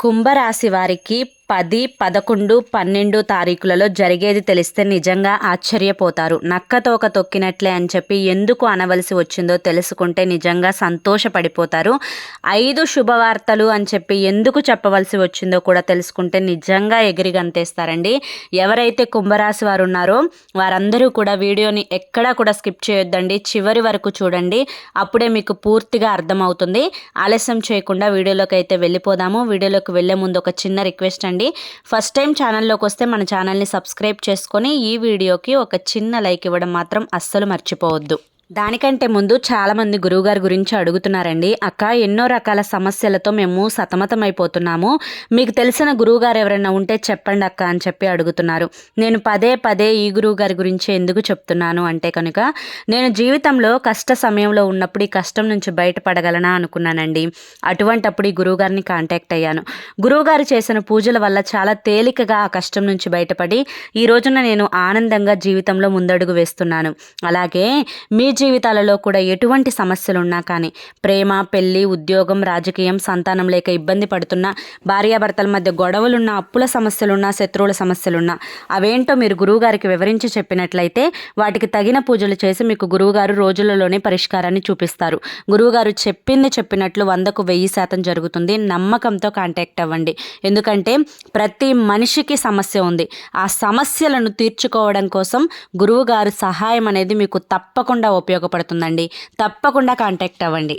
కుంభరాశి వారికి పది పదకొండు పన్నెండు తారీఖులలో జరిగేది తెలిస్తే నిజంగా ఆశ్చర్యపోతారు. నక్కతోక తొక్కినట్లే అని చెప్పి ఎందుకు అనవలసి వచ్చిందో తెలుసుకుంటే నిజంగా సంతోషపడిపోతారు. ఐదు శుభవార్తలు అని చెప్పి ఎందుకు చెప్పవలసి వచ్చిందో కూడా తెలుసుకుంటే నిజంగా ఎగిరిగంతేస్తారండి ఎవరైతే కుంభరాశి వారు ఉన్నారో వారందరూ కూడా వీడియోని ఎక్కడా కూడా స్కిప్ చేయొద్దండి. చివరి వరకు చూడండి. అప్పుడే మీకు పూర్తిగా అర్థమవుతుంది. ఆలస్యం చేయకుండా వీడియోలోకి అయితే వెళ్ళిపోదాము. వీడియోలోకి వెళ్ళే ముందు ఒక చిన్న రిక్వెస్ట్ అండి. ఫస్ట్ టైం ఛానల్లోకి వస్తే మన ఛానల్ని సబ్స్క్రైబ్ చేసుకొని ఈ వీడియోకి ఒక చిన్న లైక్ ఇవ్వడం మాత్రం అస్సలు మర్చిపోవద్దు. దానికంటే ముందు చాలామంది గురువుగారి గురించి అడుగుతున్నారండి. అక్క ఎన్నో రకాల సమస్యలతో మేము సతమతమైపోతున్నాము. మీకు తెలిసిన గురువుగారు ఎవరైనా ఉంటే చెప్పండి అక్క అని చెప్పి అడుగుతున్నారు. నేను పదే పదే ఈ గురువుగారి గురించి ఎందుకు చెప్తున్నాను అంటే కనుక నేను జీవితంలో కష్ట సమయంలో ఉన్నప్పుడు ఈ కష్టం నుంచి బయటపడగలనా అనుకున్నానండి. అటువంటప్పుడు ఈ గురువుగారిని కాంటాక్ట్ అయ్యాను. గురువుగారు చేసిన పూజల వల్ల చాలా తేలికగా ఆ కష్టం నుంచి బయటపడి ఈ రోజున నేను ఆనందంగా జీవితంలో ముందడుగు వేస్తున్నాను. అలాగే మీ జీవితాలలో కూడా ఎటువంటి సమస్యలు ఉన్నా కానీ ప్రేమ పెళ్ళి ఉద్యోగం రాజకీయం సంతానం లేక ఇబ్బంది పడుతున్నా భార్యాభర్తల మధ్య గొడవలున్నా అప్పుల సమస్యలున్నా శత్రువుల సమస్యలున్నా అవేంటో మీరు గురువుగారికి వివరించి చెప్పినట్లయితే వాటికి తగిన పూజలు చేసి మీకు గురువుగారు రోజులలోనే పరిష్కారాన్ని చూపిస్తారు. గురువుగారు చెప్పింది చెప్పినట్లు వందకు వెయ్యి శాతం జరుగుతుంది. నమ్మకంతో కాంటాక్ట్ అవ్వండి. ఎందుకంటే ప్రతి మనిషికి సమస్య ఉంది. ఆ సమస్యలను తీర్చుకోవడం కోసం గురువుగారు సహాయం అనేది మీకు తప్పకుండా ఉపయోగపడుతుందండి. తప్పకుండా కాంటాక్ట్ అవ్వండి.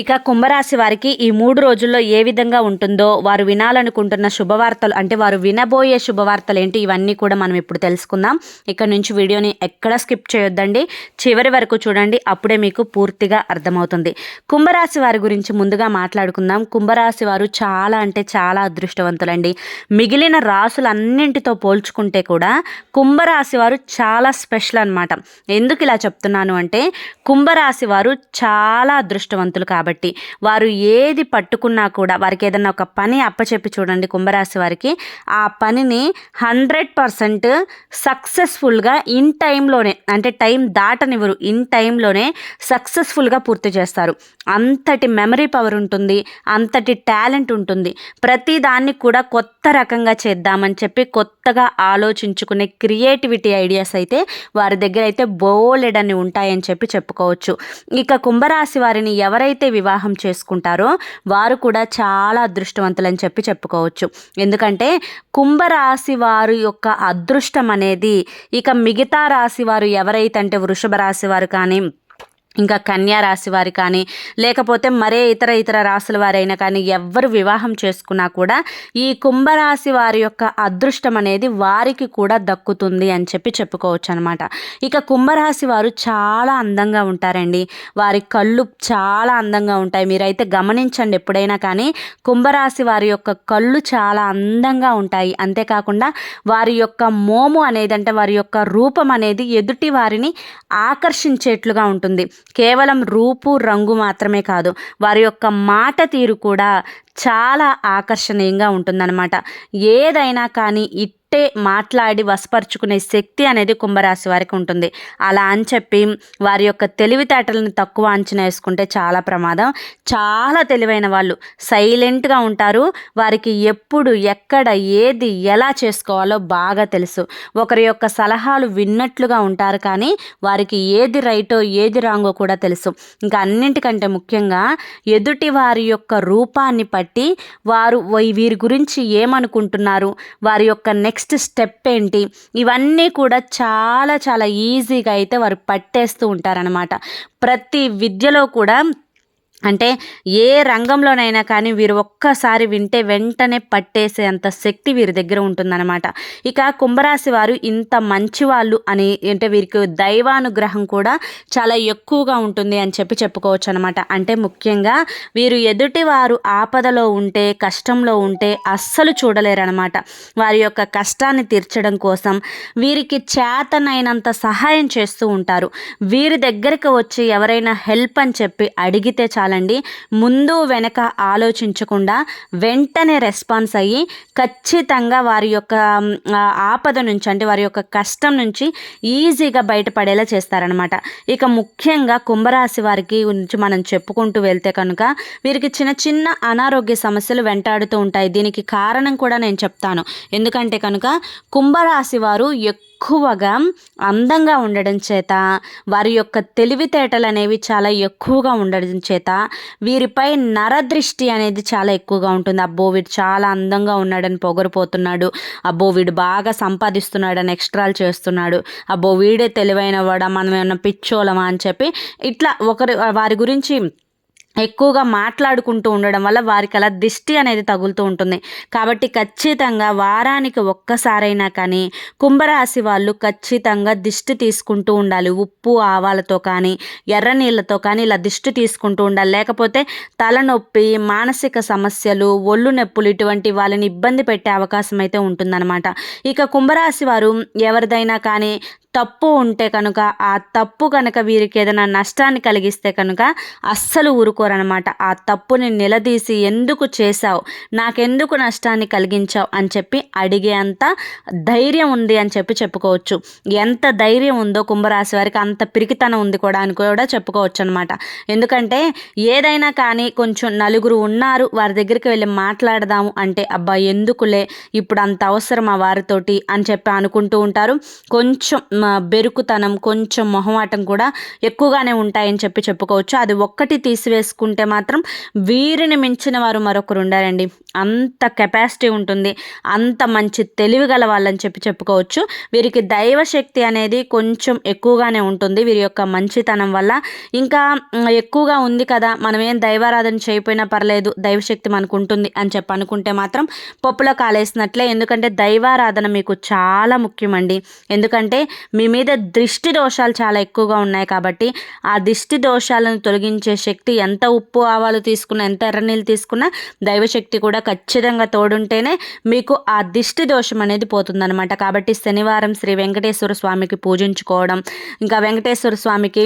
ఇక కుంభరాశి వారికి ఈ మూడు రోజుల్లో ఏ విధంగా ఉంటుందో వారు వినాలనుకుంటున్న శుభవార్తలు అంటే వారు వినబోయే శుభవార్తలు ఏంటి ఇవన్నీ కూడా మనం ఇప్పుడు తెలుసుకుందాం. ఇక్కడ నుంచి వీడియోని ఎక్కడ స్కిప్ చేయొద్దండి. చివరి వరకు చూడండి అప్పుడే మీకు పూర్తిగా అర్థమవుతుంది. కుంభరాశి వారి గురించి ముందుగా మాట్లాడుకుందాం. కుంభరాశి వారు చాలా అంటే చాలా అదృష్టవంతులండి. మిగిలిన రాసులన్నింటితో పోల్చుకుంటే కూడా కుంభరాశి వారు చాలా స్పెషల్ అనమాట ఎందుకు ఇలా చెప్తున్నాను అంటే కుంభరాశి వారు చాలా అదృష్టవంతులు కాబట్టి కాబట్టి వారు ఏది పట్టుకున్నా కూడా వారికి ఏదైనా ఒక పని అప్పచెప్పి చూడండి కుంభరాశి వారికి ఆ పనిని హండ్రెడ్ పర్సెంట్ సక్సెస్ఫుల్గా ఇన్ టైంలోనే అంటే టైం దాటనివ్వరు ఇన్ టైంలోనే సక్సెస్ఫుల్గా పూర్తి చేస్తారు. అంతటి మెమరీ పవర్ ఉంటుంది అంతటి టాలెంట్ ఉంటుంది. ప్రతి దాన్ని కూడా కొత్త రకంగా చేద్దామని చెప్పి కొత్తగా ఆలోచించుకునే క్రియేటివిటీ ఐడియాస్ అయితే వారి దగ్గర అయితే బోలెడని ఉంటాయని చెప్పి చెప్పుకోవచ్చు. ఇక కుంభరాశి వారిని ఎవరైతే వివాహం చేసుకుంటారో వారు కూడా చాలా అదృష్టవంతులని చెప్పి చెప్పుకోవచ్చు. ఎందుకంటే కుంభరాశి వారి యొక్క అదృష్టం అనేది ఇక మిగతా రాశి వారు ఎవరైతే అంటే వృషభ రాశి వారు కానీ ఇంకా కన్యా రాశి వారి కానీ లేకపోతే మరే ఇతర ఇతర రాశుల వారైనా కానీ ఎవ్వరు వివాహం చేసుకున్నా కూడా ఈ కుంభరాశి వారి యొక్క అదృష్టం అనేది వారికి కూడా దక్కుతుంది అని చెప్పి చెప్పుకోవచ్చు అనమాట ఇక కుంభరాశి వారు చాలా అందంగా ఉంటారండి. వారి కళ్ళు చాలా అందంగా ఉంటాయి. మీరైతే గమనించండి ఎప్పుడైనా కానీ కుంభరాశి వారి యొక్క కళ్ళు చాలా అందంగా ఉంటాయి. అంతేకాకుండా వారి యొక్క మోము అనేది అంటే వారి యొక్క రూపం అనేది ఎదుటి వారిని ఆకర్షించేట్లుగా ఉంటుంది. కేవలం రూపు రంగు మాత్రమే కాదు వారి యొక్క మాట తీరు కూడా చాలా ఆకర్షణీయంగా ఉంటుందన్నమాట. ఏదైనా కానీ ఇట్టే మాట్లాడి వశపరుచుకునే శక్తి అనేది కుంభరాశి వారికి ఉంటుంది. అలా అని చెప్పి వారి యొక్క తెలివితేటలను తక్కువ అంచనా వేసుకుంటే చాలా ప్రమాదం. చాలా తెలివైన వాళ్ళు సైలెంట్గా ఉంటారు. వారికి ఎప్పుడు ఎక్కడ ఏది ఎలా చేసుకోవాలో బాగా తెలుసు. ఒకరి యొక్క సలహాలు విన్నట్లుగా ఉంటారు కానీ వారికి ఏది రైటో ఏది రాంగో కూడా తెలుసు. ఇంకా అన్నింటికంటే ముఖ్యంగా ఎదుటి వారి యొక్క రూపాన్ని బట్టి వారు వీరి గురించి ఏమనుకుంటున్నారు? వారి యొక్క నెక్స్ట్ నెక్స్ట్ స్టెప్ ఏంటి? ఇవన్నీ కూడా చాలా చాలా ఈజీగా అయితే వారు పట్టేస్తూ ఉంటారనమాట ప్రతి విద్యలో కూడా అంటే ఏ రంగంలోనైనా కానీ వీరు ఒక్కసారి వింటే వెంటనే పట్టేసే అంత శక్తి వీరి దగ్గర ఉంటుందన్నమాట. ఇక కుంభరాశి వారు ఇంత మంచి వాళ్ళు అని అంటే వీరికి దైవానుగ్రహం కూడా చాలా ఎక్కువగా ఉంటుంది అని చెప్పి చెప్పుకోవచ్చు అనమాట అంటే ముఖ్యంగా వీరు ఎదుటి వారు ఆపదలో ఉంటే కష్టంలో ఉంటే అస్సలు చూడలేరనమాట వారి యొక్క కష్టాన్ని తీర్చడం కోసం వీరికి చేతనైనంత సహాయం చేస్తూ ఉంటారు. వీరి దగ్గరికి వచ్చి ఎవరైనా హెల్ప్ అని చెప్పి అడిగితే చాలా చాలండి ముందు వెనక ఆలోచించకుండా వెంటనే రెస్పాన్స్ అయ్యి ఖచ్చితంగా వారి యొక్క ఆపద నుంచి అంటే వారి యొక్క కష్టం నుంచి ఈజీగా బయటపడేలా చేస్తారనమాట ఇక ముఖ్యంగా కుంభరాశి వారికి గురించి మనం చెప్పుకుంటూ వెళ్తే కనుక వీరికి చిన్న చిన్న అనారోగ్య సమస్యలు వెంటాడుతూ ఉంటాయి. దీనికి కారణం కూడా నేను చెప్తాను. ఎందుకంటే కనుక కుంభరాశి వారు ఎక్కువగా అందంగా ఉండడం చేత వారి యొక్క తెలివితేటలు అనేవి చాలా ఎక్కువగా ఉండడం చేత వీరిపై నరదృష్టి అనేది చాలా ఎక్కువగా ఉంటుంది. అబ్బో వీడు చాలా అందంగా ఉన్నాడని పొగరిపోతున్నాడు. అబ్బో వీడు బాగా సంపాదిస్తున్నాడని ఎక్స్ట్రాలు చేస్తున్నాడు. అబ్బో వీడే తెలివైన వాడా మనం ఏమన్నా పిచ్చోలమా అని చెప్పి ఇట్లా ఒకరి వారి గురించి ఎక్కువగా మాట్లాడుకుంటూ ఉండడం వల్ల వారికి అలా దిష్టి అనేది తగులుతూ ఉంటుంది. కాబట్టి ఖచ్చితంగా వారానికి ఒక్కసారైనా కానీ కుంభరాశి వాళ్ళు ఖచ్చితంగా దిష్టి తీసుకుంటూ ఉండాలి. ఉప్పు ఆవాలతో కానీ ఎర్ర నీళ్ళతో కానీ ఇలా దిష్టి తీసుకుంటూ ఉండాలి. లేకపోతే తలనొప్పి మానసిక సమస్యలు ఒళ్ళు నొప్పులు ఇటువంటి వాళ్ళని ఇబ్బంది పెట్టే అవకాశం అయితే ఉంటుందన్నమాట. ఇక కుంభరాశి వారు ఎవరిదైనా కానీ తప్పు ఉంటే కనుక ఆ తప్పు కనుక వీరికి ఏదైనా నష్టాన్ని కలిగిస్తే కనుక అస్సలు ఊరుకోరనమాట ఆ తప్పుని నిలదీసి ఎందుకు చేశావు? నాకెందుకు నష్టాన్ని కలిగించావు? అని చెప్పి అడిగే అంత ధైర్యం ఉంది అని చెప్పి చెప్పుకోవచ్చు. ఎంత ధైర్యం ఉందో కుంభరాశి వారికి అంత పిరికితనం ఉంది కూడా అని కూడా చెప్పుకోవచ్చు అనమాట ఎందుకంటే ఏదైనా కానీ కొంచెం నలుగురు ఉన్నారు వారి దగ్గరికి వెళ్ళి మాట్లాడదాము అంటే అబ్బా ఎందుకులే ఇప్పుడు అంత అవసరమా వారితోటి అని చెప్పి అనుకుంటూ ఉంటారు. కొంచెం బెరుకుతనం కొంచెం మొహమాటం కూడా ఎక్కువగానే ఉంటాయని చెప్పి చెప్పుకోవచ్చు. అది ఒక్కటి తీసివేసుకుంటే మాత్రం వీరిని మించిన వారు మరొకరు ఉండారండి. అంత కెపాసిటీ ఉంటుంది. అంత మంచి తెలివి గల వాళ్ళని చెప్పి చెప్పుకోవచ్చు. వీరికి దైవశక్తి అనేది కొంచెం ఎక్కువగానే ఉంటుంది. వీరి యొక్క మంచితనం వల్ల ఇంకా ఎక్కువగా ఉంది కదా. మనం ఏం దైవారాధన చేయకపోయినా పర్లేదు దైవశక్తి మనకు ఉంటుంది అని చెప్పి అనుకుంటే మాత్రం పప్పులో కాలేసినట్లే. ఎందుకంటే దైవారాధన మీకు చాలా ముఖ్యమండి. ఎందుకంటే మీ మీద దృష్టి దోషాలు చాలా ఎక్కువగా ఉన్నాయి కాబట్టి ఆ దిష్టి దోషాలను తొలగించే శక్తి ఎంత ఉప్పు ఆవాలు తీసుకున్నా ఎంత ఎర్ర నీళ్ళు తీసుకున్నా దైవశక్తి కూడా ఖచ్చితంగా తోడుంటేనే మీకు ఆ దిష్టి దోషం అనేది పోతుందనమాట కాబట్టి శనివారం శ్రీ వెంకటేశ్వర స్వామికి పూజించుకోవడం ఇంకా వెంకటేశ్వర స్వామికి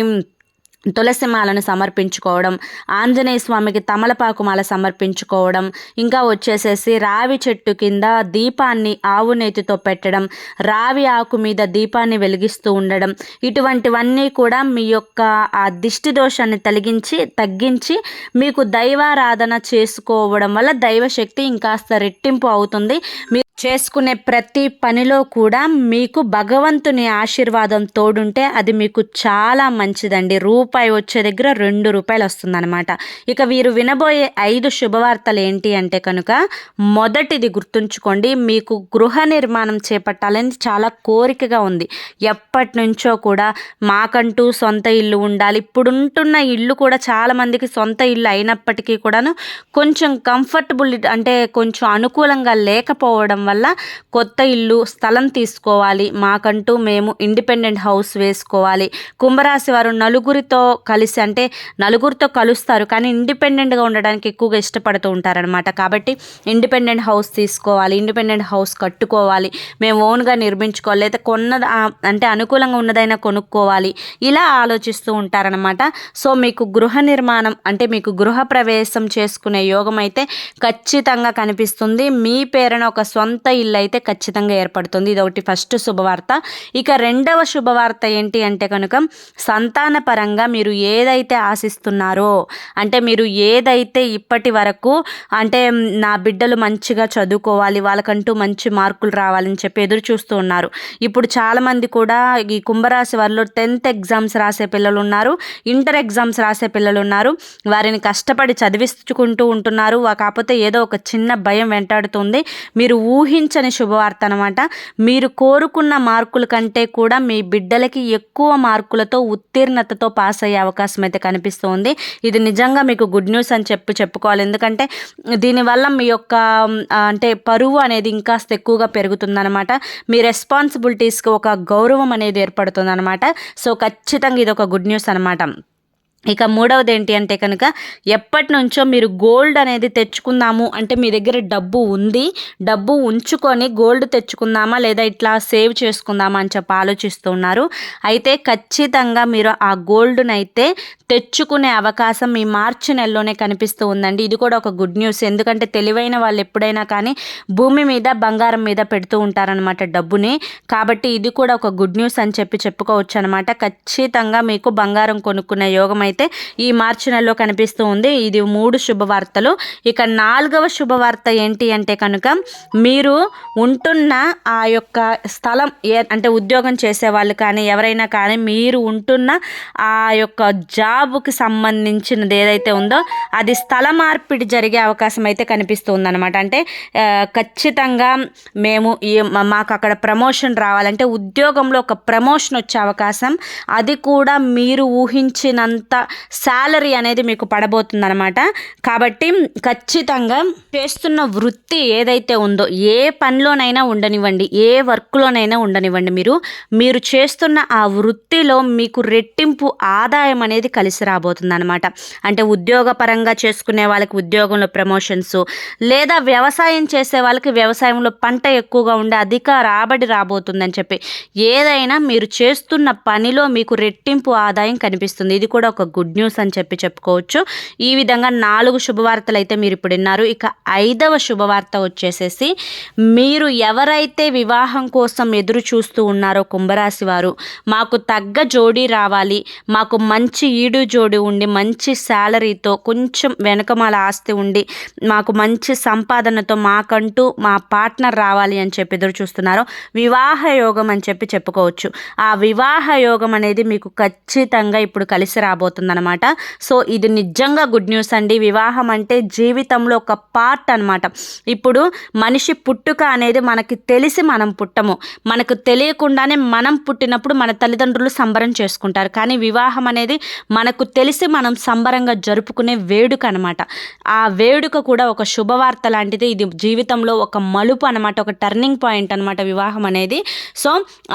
తులసి మాలను సమర్పించుకోవడం ఆంజనేయ స్వామికి తమలపాకు మాల సమర్పించుకోవడం ఇంకా వచ్చేసేసి రావి చెట్టు కింద దీపాన్ని ఆవు నేతితో పెట్టడం రావి ఆకు మీద దీపాన్ని వెలిగిస్తూ ఉండడం ఇటువంటివన్నీ కూడా మీ యొక్క ఆ దిష్టి దోషాన్ని తొలగించి తగ్గించి మీకు దైవారాధన చేసుకోవడం వల్ల దైవశక్తి ఇంకాస్త రెట్టింపు అవుతుంది. మీ చేసుకునే ప్రతి పనిలో కూడా మీకు భగవంతుని ఆశీర్వాదం తోడుంటే అది మీకు చాలా మంచిదండి. రూపాయి వచ్చే దగ్గర రెండు రూపాయలు వస్తుందన్నమాట. ఇక వీరు వినబోయే ఐదు శుభవార్తలు ఏంటి అంటే కనుక మొదటిది గుర్తుంచుకోండి. మీకు గృహ నిర్మాణం చేపట్టాలని చాలా కోరికగా ఉంది. ఎప్పటి నుంచో కూడా మాకంటూ సొంత ఇల్లు ఉండాలి. ఇప్పుడుంటున్న ఇల్లు కూడా చాలామందికి సొంత ఇల్లు అయినప్పటికీ కూడాను కొంచెం కంఫర్టబుల్ అంటే కొంచెం అనుకూలంగా లేకపోవడం వల్ల కొత్త ఇల్లు స్థలం తీసుకోవాలి. మాకంటూ మేము ఇండిపెండెంట్ హౌస్ వేసుకోవాలి. కుంభరాశి వారు నలుగురితో కలిసి అంటే నలుగురితో కలుస్తారు. కానీ ఇండిపెండెంట్గా ఉండడానికి ఎక్కువగా ఇష్టపడుతూ ఉంటారనమాట కాబట్టి ఇండిపెండెంట్ హౌస్ తీసుకోవాలి. ఇండిపెండెంట్ హౌస్ కట్టుకోవాలి. మేము ఓన్గా నిర్మించుకోవాలి. లేదా కొన్న అంటే అనుకూలంగా ఉన్నదైనా కొనుక్కోవాలి. ఇలా ఆలోచిస్తూ ఉంటారనమాట సో మీకు గృహ నిర్మాణం అంటే మీకు గృహ ప్రవేశం చేసుకునే యోగం అయితే ఖచ్చితంగా కనిపిస్తుంది. మీ పేరున ఒక సొంత ఇల్లు అయితే ఖచ్చితంగా ఏర్పడుతుంది. ఇది ఒకటి ఫస్ట్ శుభవార్త. ఇక రెండవ శుభవార్త ఏంటి అంటే కనుక సంతాన పరంగా మీరు ఏదైతే ఆశిస్తున్నారో అంటే మీరు ఏదైతే ఇప్పటి వరకు అంటే నా బిడ్డలు మంచిగా చదువుకోవాలి వాళ్ళకంటూ మంచి మార్కులు రావాలని చెప్పి ఎదురు చూస్తూ ఉన్నారు. ఇప్పుడు చాలామంది కూడా ఈ కుంభరాశి వారిలో టెన్త్ ఎగ్జామ్స్ రాసే పిల్లలు ఉన్నారు ఇంటర్ ఎగ్జామ్స్ రాసే పిల్లలు ఉన్నారు వారిని కష్టపడి చదివించుకుంటూ ఉంటున్నారు. కాకపోతే ఏదో ఒక చిన్న భయం వెంటాడుతుంది. మీరు ఊహించని శుభవార్త అనమాట మీరు కోరుకున్న మార్కుల కంటే కూడా మీ బిడ్డలకి ఎక్కువ మార్కులతో ఉత్తీర్ణతతో పాస్ అయ్యే అవకాశం అయితే కనిపిస్తుంది. ఇది నిజంగా మీకు గుడ్ న్యూస్ అని చెప్పి చెప్పుకోవాలి. ఎందుకంటే దీనివల్ల మీ యొక్క అంటే పరువు అనేది ఇంకాస్త ఎక్కువగా పెరుగుతుందనమాట మీ రెస్పాన్సిబిలిటీస్కి ఒక గౌరవం అనేది ఏర్పడుతుందన్నమాట. సో ఖచ్చితంగా ఇది ఒక గుడ్ న్యూస్ అనమాట ఇక మూడవది ఏంటి అంటే కనుక ఎప్పటి నుంచో మీరు గోల్డ్ అనేది తెచ్చుకుందాము అంటే మీ దగ్గర డబ్బు ఉంది డబ్బు ఉంచుకొని గోల్డ్ తెచ్చుకుందామా లేదా ఇట్లా సేవ్ చేసుకుందామా అని చెప్పి ఆలోచిస్తున్నారు అయితే ఖచ్చితంగా మీరు ఆ గోల్డ్ని అయితే తెచ్చుకునే అవకాశం మీ మార్చి నెలలోనే కనిపిస్తూ ఉందండి. ఇది కూడా ఒక గుడ్ న్యూస్. ఎందుకంటే తెలివైన వాళ్ళు ఎప్పుడైనా కానీ భూమి మీద బంగారం మీద పెడుతూ ఉంటారనమాట డబ్బుని. కాబట్టి ఇది కూడా ఒక గుడ్ న్యూస్ అని చెప్పి చెప్పుకోవచ్చు అనమాట ఖచ్చితంగా మీకు బంగారం కొనుక్కునే యోగం అయితే ఈ మార్చి నెలలో కనిపిస్తూ ఉంది. ఇది మూడు శుభవార్తలు. ఇక నాలుగవ శుభవార్త ఏంటి అంటే కనుక మీరు ఉంటున్న ఆ యొక్క స్థలం ఏ అంటే ఉద్యోగం చేసే వాళ్ళు కానీ ఎవరైనా కానీ మీరు ఉంటున్న ఆ యొక్క జాబ్కి సంబంధించినది ఏదైతే ఉందో అది స్థల మార్పిడి జరిగే అవకాశం అయితే కనిపిస్తుంది అనమాట అంటే ఖచ్చితంగా మేము ఈ మాకు అక్కడ ప్రమోషన్ రావాలంటే ఉద్యోగంలో ఒక ప్రమోషన్ వచ్చే అవకాశం అది కూడా మీరు ఊహించినంత శాలరీ అనేది మీకు పడబోతుంది అనమాట కాబట్టి ఖచ్చితంగా చేస్తున్న వృత్తి ఏదైతే ఉందో ఏ పనిలోనైనా ఉండనివ్వండి ఏ వర్క్లోనైనా ఉండనివ్వండి మీరు. మీరు చేస్తున్న ఆ వృత్తిలో మీకు రెట్టింపు ఆదాయం అనేది కలిసి రాబోతుంది అనమాట అంటే ఉద్యోగపరంగా చేసుకునే వాళ్ళకి ఉద్యోగంలో ప్రమోషన్స్ లేదా వ్యవసాయం చేసే వాళ్ళకి వ్యవసాయంలో పంట ఎక్కువగా ఉండే అధిక రాబడి రాబోతుందని చెప్పి ఏదైనా మీరు చేస్తున్న పనిలో మీకు రెట్టింపు ఆదాయం కనిపిస్తుంది. ఇది కూడా ఒక గుడ్ న్యూస్ అని చెప్పి చెప్పుకోవచ్చు. ఈ విధంగా నాలుగు శుభవార్తలు అయితే మీరు ఇప్పుడు విన్నారు. ఇక ఐదవ శుభవార్త వచ్చేసేసి మీరు ఎవరైతే వివాహం కోసం ఎదురు చూస్తూ ఉన్నారో కుంభరాశి వారు మాకు తగ్గ జోడీ రావాలి మాకు మంచి ఈడు జోడి ఉండి మంచి శాలరీతో కొంచెం వెనకమాల ఆస్తి ఉండి మాకు మంచి సంపాదనతో మాకంటూ మా పార్ట్నర్ రావాలి అని చెప్పి ఎదురు చూస్తున్నారు. వివాహ యోగం అని చెప్పి చెప్పుకోవచ్చు. ఆ వివాహ యోగం అనేది మీకు ఖచ్చితంగా ఇప్పుడు కలిసి రాబోతుంది. అవుతుందన్నమాట సో ఇది నిజంగా గుడ్ న్యూస్ అండి. వివాహం అంటే జీవితంలో ఒక పార్ట్ అనమాట ఇప్పుడు మనిషి పుట్టుక అనేది మనకి తెలిసి మనం పుట్టము. మనకు తెలియకుండానే మనం పుట్టినప్పుడు మన తల్లిదండ్రులు సంబరం చేసుకుంటారు. కానీ వివాహం అనేది మనకు తెలిసి మనం సంబరంగా జరుపుకునే వేడుక అనమాట ఆ వేడుక కూడా ఒక శుభవార్త లాంటిది. ఇది జీవితంలో ఒక మలుపు అనమాట ఒక టర్నింగ్ పాయింట్ అనమాట వివాహం అనేది. సో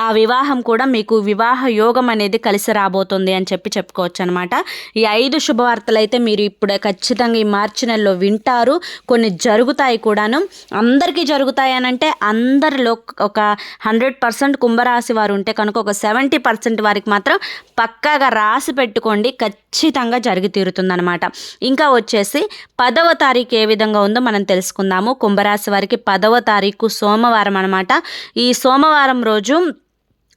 ఆ వివాహం కూడా మీకు వివాహ యోగం అనేది కలిసి రాబోతుంది అని చెప్పి చెప్పుకోవచ్చు అనమాట ఈ ఐదు శుభవార్తలు అయితే మీరు ఇప్పుడు ఖచ్చితంగా ఈ మార్చి నెలలో వింటారు. కొన్ని జరుగుతాయి కూడాను. అందరికీ జరుగుతాయి అని అంటే అందరిలో ఒక హండ్రెడ్ పర్సెంట్ కుంభరాశి వారు ఉంటే కనుక ఒక సెవెంటీ పర్సెంట్ వారికి మాత్రం పక్కాగా రాసి పెట్టుకోండి. ఖచ్చితంగా జరిగి తీరుతుందనమాట. ఇంకా వచ్చేసి పదవ తారీఖు ఏ విధంగా ఉందో మనం తెలుసుకుందాము. కుంభరాశి వారికి పదవ తారీఖు సోమవారం అనమాట. ఈ సోమవారం రోజు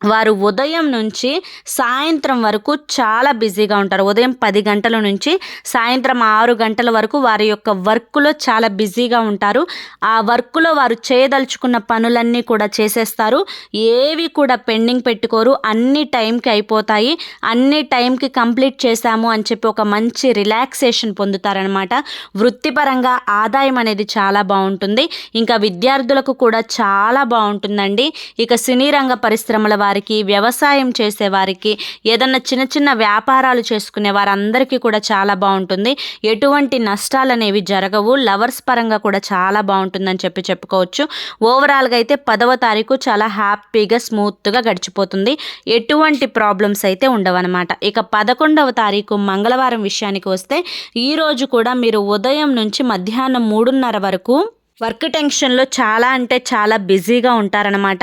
వారు ఉదయం నుంచి సాయంత్రం వరకు చాలా బిజీగా ఉంటారు. ఉదయం పది గంటల నుంచి సాయంత్రం ఆరు గంటల వరకు వారి యొక్క వర్క్లో చాలా బిజీగా ఉంటారు. ఆ వర్క్లో వారు చేయదలుచుకున్న పనులన్నీ కూడా చేసేస్తారు. ఏవి కూడా పెండింగ్ పెట్టుకోరు. అన్ని టైంకి అయిపోతాయి. అన్ని టైంకి కంప్లీట్ చేశాము అని చెప్పి ఒక మంచి రిలాక్సేషన్ పొందుతారనమాట వృత్తిపరంగా ఆదాయం అనేది చాలా బాగుంటుంది. ఇంకా విద్యార్థులకు కూడా చాలా బాగుంటుందండి. ఇక సినీ రంగ పరిశ్రమల వారికి వ్యవసాయం చేసేవారికి ఏదన్నా చిన్న చిన్న వ్యాపారాలు చేసుకునే వారందరికీ కూడా చాలా బాగుంటుంది. ఎటువంటి నష్టాలు అనేవి జరగవు. లవర్స్ పరంగా కూడా చాలా బాగుంటుందని చెప్పి చెప్పుకోవచ్చు. ఓవరాల్గా అయితే పదవ తారీఖు చాలా హ్యాపీగా స్మూత్గా గడిచిపోతుంది. ఎటువంటి ప్రాబ్లమ్స్ అయితే ఉండవన్నమాట. ఇక పదకొండవ తారీఖు మంగళవారం విషయానికి వస్తే ఈరోజు కూడా మీరు ఉదయం నుంచి మధ్యాహ్నం మూడున్నర వరకు వర్క్ టెన్షన్లో చాలా అంటే చాలా బిజీగా ఉంటారనమాట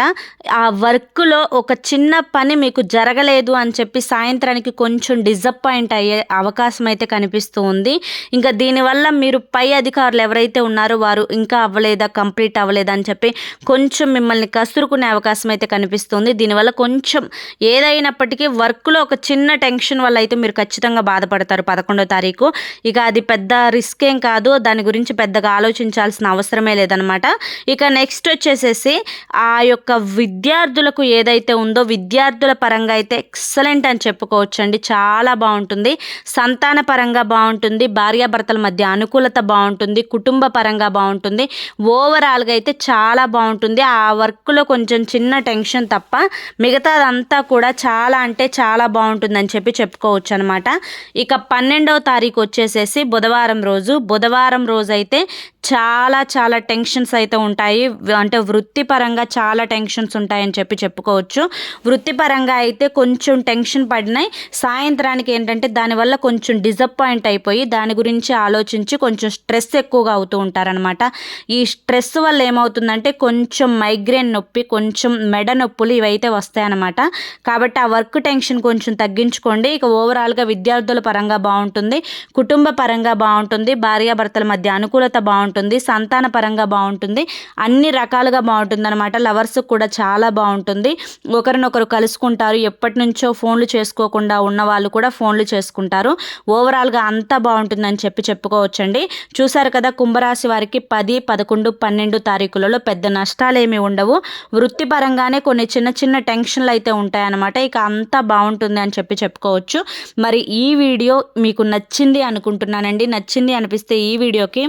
ఆ వర్క్లో ఒక చిన్న పని మీకు జరగలేదు అని చెప్పి సాయంత్రానికి కొంచెం డిసప్పాయింట్ అయ్యే అవకాశం అయితే కనిపిస్తూ ఉంది. ఇంకా దీనివల్ల మీరు పై అధికారులు ఎవరైతే ఉన్నారో వారు ఇంకా అవ్వలేదా కంప్లీట్ అవ్వలేదా అని చెప్పి కొంచెం మిమ్మల్ని కసురుకునే అవకాశం అయితే కనిపిస్తుంది. దీనివల్ల కొంచెం ఏదైనప్పటికీ వర్క్లో ఒక చిన్న టెన్షన్ వల్ల అయితే మీరు ఖచ్చితంగా బాధపడతారు పదకొండో తారీఖు. ఇక అది పెద్ద రిస్క్ ఏం కాదు. దాని గురించి పెద్దగా ఆలోచించాల్సిన అవసరం అవసరమే లేదనమాట ఇక నెక్స్ట్ వచ్చేసేసి ఆ యొక్క విద్యార్థులకు ఏదైతే ఉందో విద్యార్థుల పరంగా అయితే ఎక్సలెంట్ అని చెప్పుకోవచ్చు అండి చాలా బాగుంటుంది. సంతాన పరంగా బాగుంటుంది. భార్యాభర్తల మధ్య అనుకూలత బాగుంటుంది. కుటుంబ పరంగా బాగుంటుంది. ఓవరాల్గా అయితే చాలా బాగుంటుంది. ఆ వర్క్లో కొంచెం చిన్న టెన్షన్ తప్ప మిగతాదంతా కూడా చాలా అంటే చాలా బాగుంటుందని చెప్పి చెప్పుకోవచ్చు అనమాట ఇక పన్నెండవ తారీఖు వచ్చేసేసి బుధవారం రోజు. బుధవారం రోజు అయితే చాలా చాలా టెన్షన్స్ అయితే ఉంటాయి. అంటే వృత్తిపరంగా చాలా టెన్షన్స్ ఉంటాయని చెప్పి చెప్పుకోవచ్చు. వృత్తిపరంగా అయితే కొంచెం టెన్షన్ పడినాయి. సాయంత్రానికి ఏంటంటే దానివల్ల కొంచెం డిసప్పాయింట్ అయిపోయి దాని గురించి ఆలోచించి కొంచెం స్ట్రెస్ ఎక్కువగా అవుతూ ఉంటారనమాట ఈ స్ట్రెస్ వల్ల ఏమవుతుందంటే కొంచెం మైగ్రేన్ నొప్పి కొంచెం మెడ నొప్పులు ఇవైతే వస్తాయన్నమాట. కాబట్టి ఆ వర్క్ టెన్షన్ కొంచెం తగ్గించుకోండి. ఇక ఓవరాల్గా విద్యార్థుల పరంగా బాగుంటుంది. కుటుంబ పరంగా బాగుంటుంది. భార్యాభర్తల మధ్య అనుకూలత బాగుంటుంది. సంతాన పరంగా బాగుంటుంది అన్ని రకాలుగా బాగుంటుంది అనమాట లవర్స్ కూడా చాలా బాగుంటుంది. ఒకరినొకరు కలుసుకుంటారు. ఎప్పటి నుంచో ఫోన్లు చేసుకోకుండా ఉన్న వాళ్ళు కూడా ఫోన్లు చేసుకుంటారు. ఓవరాల్గా అంతా బాగుంటుందని చెప్పి చెప్పుకోవచ్చండి. చూసారు కదా కుంభరాశి వారికి పది పదకొండు పన్నెండు తారీఖులలో పెద్ద నష్టాలు ఏమి ఉండవు. వృత్తిపరంగానే కొన్ని చిన్న చిన్న టెన్షన్లు అయితే ఉంటాయన్నమాట. ఇక అంతా బాగుంటుంది అని చెప్పి చెప్పుకోవచ్చు. మరి ఈ వీడియో మీకు నచ్చింది అనుకుంటున్నానండి. నచ్చింది అనిపిస్తే ఈ వీడియోకి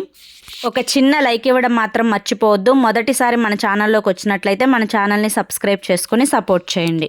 ఒక చిన్న లైక్ ఇవ్వడం మాత్రం మర్చిపోవద్దు. మొదటిసారి మన ఛానల్లోకి వచ్చినట్లయితే మన ఛానల్ని సబ్స్క్రైబ్ చేసుకొని సపోర్ట్ చేయండి.